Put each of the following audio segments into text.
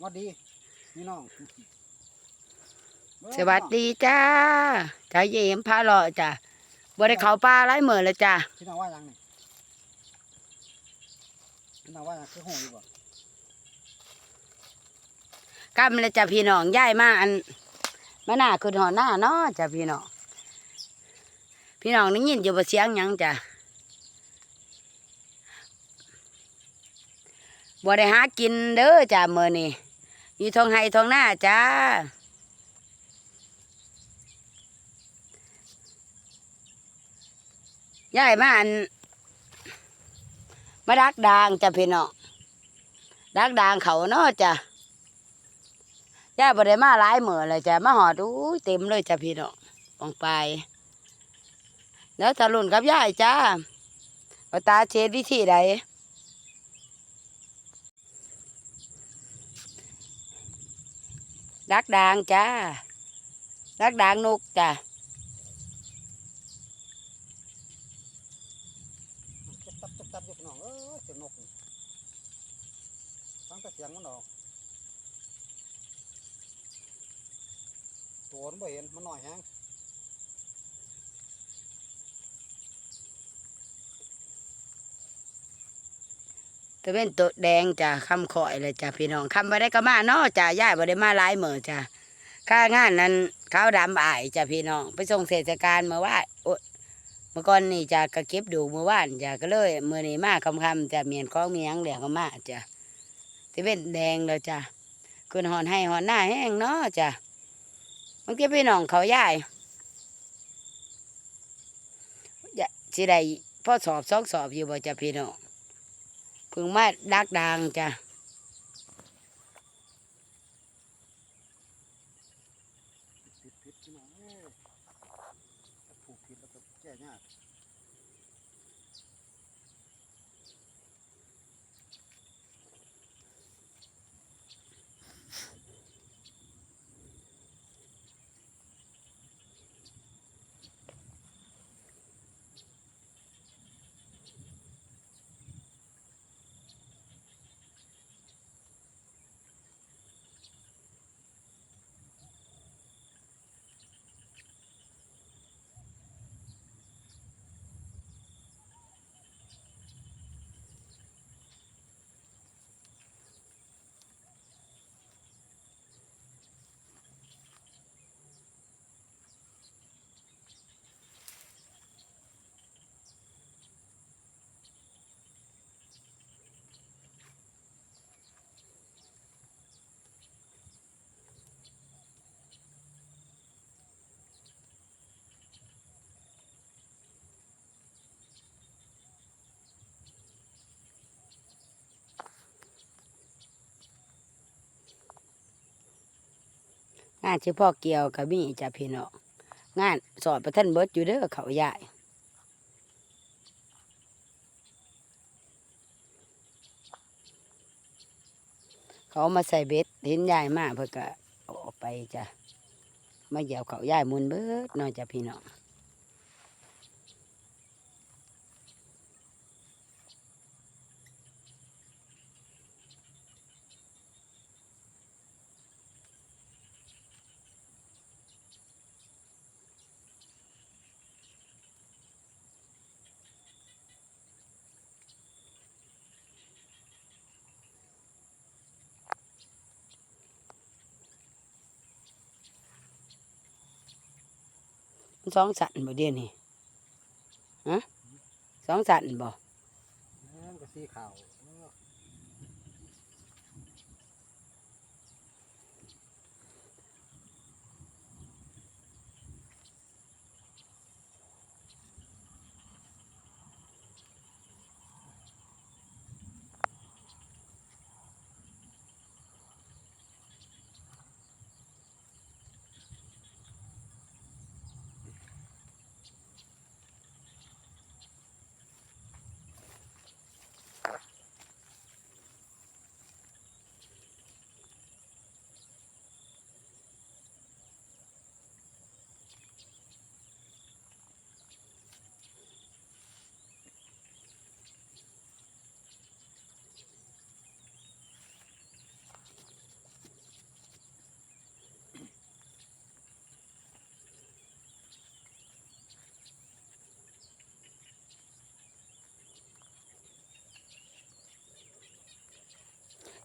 หวัดดีพี่น้องสวัสดีจ้าจ้าเยี่ยมพาเลาะจ้าบ่ได้เข้าป่าหลายมื้อแล้วจ้าพี่น้องว่าหยังนี่พี่น้องว่าหยังคือหูอยู่บ่กำแล้วจ้าพี่น้องย้ายมาอันมาหน้าคือหอหน้าเนาะจ้าพี่น้องพี่น้องได้ยินอยู่บ่เสียงหยังจ้าบ่ได้หากินเด้อจ้ามื้อนี้ อยู่ทงไห้ทงหน้าจ้าย้ายมาอันมาดักดางจ้ะพี่น้องดักดางเขาเนาะจ้ะย่าบ่ได้มาหลายเหมือเลยจ้ะมาหอดอู้เต็มเลยจ้ะพี่น้องปองไปแล้วตะลุนกับย่ายจ้าว่าตาเช็ดวิธีใด ดักดางจ้า ดักดางนกจ้ะเจ็บตับเจ็บตับอยู่พี่น้องเอ้ยเสียงนกนี่ฟังแต่เสียงมันออกตัวมันบ่เห็นมันน้อยแฮง ตะเป็นตัวแดงจ้ะคำข่อยเลยจ้ะพี่น้องคำบ่ได้ก็มาเนาะจ้ะย่ายบ่ได้มาหลายเหมือจ้ะค่างานนั้นขาวดำอายจ้ะพี่น้องไปส่งเทศกาลเมื่อวาเมื่อก่อนนี่จ้ะก็เก็บดูเมื่อวานจ้ะก็เลยเมื้อนี้มาค่ำจ้ะเมียนของเมียงแล้วก็มาจ้ะตะเป็นแดงแล้วจ้ะคุณหอนให้หอนหน้าแห้งเนาะจ้ะบางทีพี่น้องเขาย่ายอย่าสิได้พอสอบสองสอบอยู่บ่จ้ะพี่น้อง เพึ่งมาดักดังจ้ะ ผิดผิดพี่น้องเอ้ยผูกผิดแล้วก็แก้ยาก งานเฉพาะเกี่ยวกับมีจ้ะพี่น้องงานสอนประท่านเบิร์ดอยู่เด้อเขาใหญ่เขามาใส่เบ็ดเห็นยายมากเพื่อก็ออกไปจะมาเหยียวเขายายมุนเบิดนอยจ้ะพี่น้อง สองสันบ่เดียวนี่ฮะสองสันบ่ก็สีขาว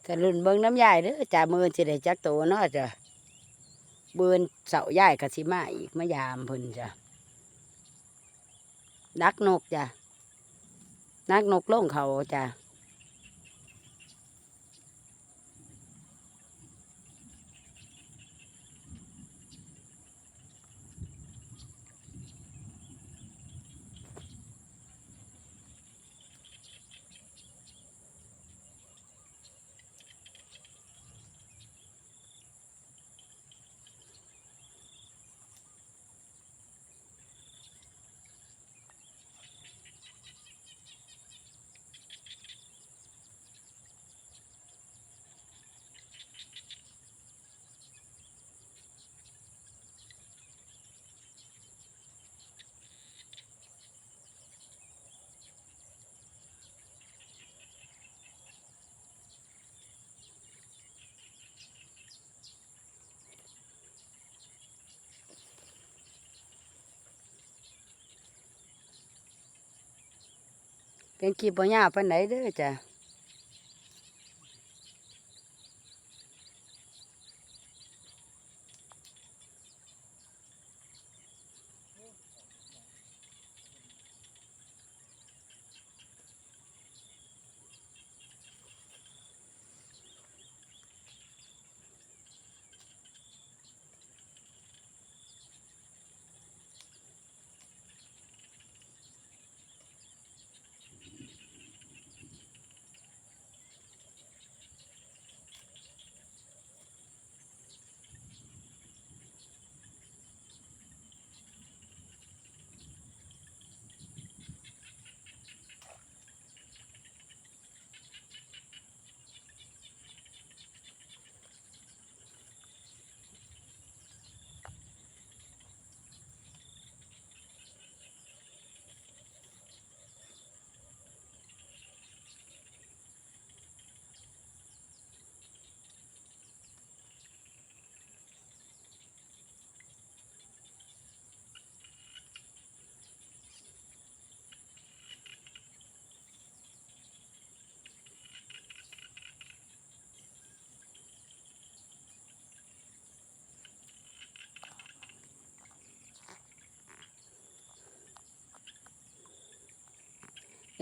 ถ้ารุ่นเบิ้งน้ำยายเด้อจ่ามือสิได้จักโตเนาะจ้ะเบืนเสาใหญ่กะสิมาอีกมายามพิ่นจ้ะดักนกจ้ะนักนกล่งเขาจ้ะ เป็นกีบบ่ยาปานไหนเด้อจ้ะ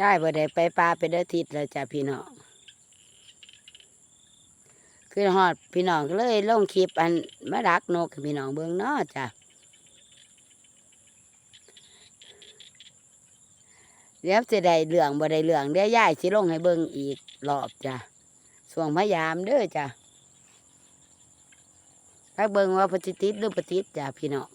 ยายบ่ได้ไปปลาไปเด้อทิศแล้วจ้ะพี่น้องคือฮอดพี่น้องก็เลยลงคลิปอันมาดักนกพี่น้องเบิ่งเนาะจ้ะเดี๋ยวสิได้เรื่องบ่ได้เรื่องเดี๋ยวยายสิลงให้เบิ่งอีกรอบจ้ะส่วงพยายามเด้อจ้ะถ้าเบิ่งว่าเพนสิติดหรือบ่ติดจ้ะพี่น้อง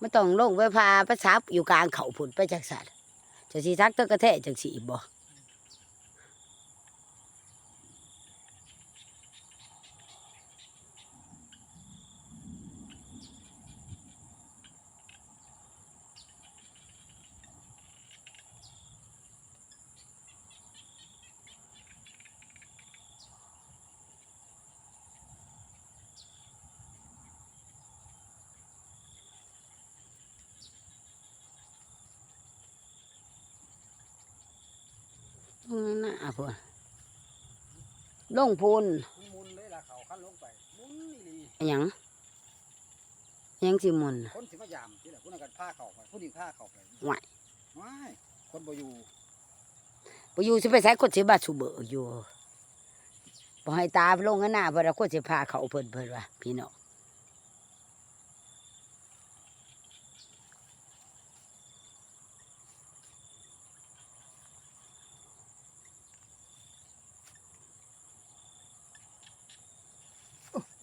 ไม่ต้องลงไปพาภาษาอยู่กลางเขาผุนไปจากสัตว์จะสีทักตะกระแทะจากสีบ่ นั้นน่ะพวลงพูนมันมุนเลยล่ะเขาขั้นลงไปมุนนี่ลีอิหยังอิหยังสิมุนน่ะคนสิมายามที่แหละคนนั้นกันผ้าเข่าไปผู้นี้ผ้าเข่าไปไหวว้ายคนบ่อยู่บ่อยู่สิไปใช้คนสิบาสุเบออยู่บ่ให้ตาลงกันหน้าเพิ่นว่าคนสิพาเขาเพิ่นเพิ่นว่าพี่น้อง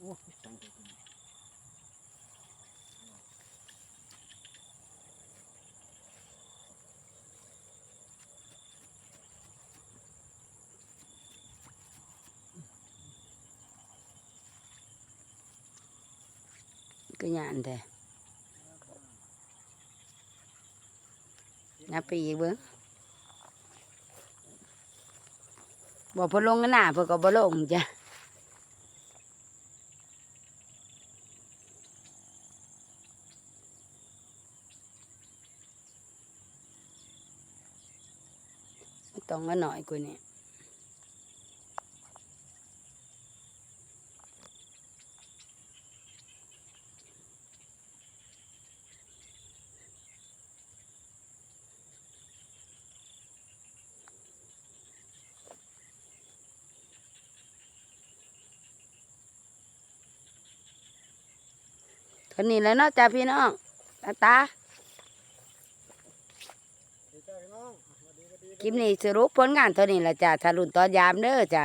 อ้ตังค์ก็ยานแต่นับไปอีกเบิ้งบอกพอลงกันหน้าเพื่อก็บ่ลงจ้ะ ต้องกันหน่อยกว่านี้เท่านี้แหล้วเนาะจ้าพี่น้องตาตา ดีใจพี่น้องสวัสดีสวัสดี คลิปนี้สรุปผลงานเท่านี้ละจ้ะทารุนตอนยามเด้อจ้ะ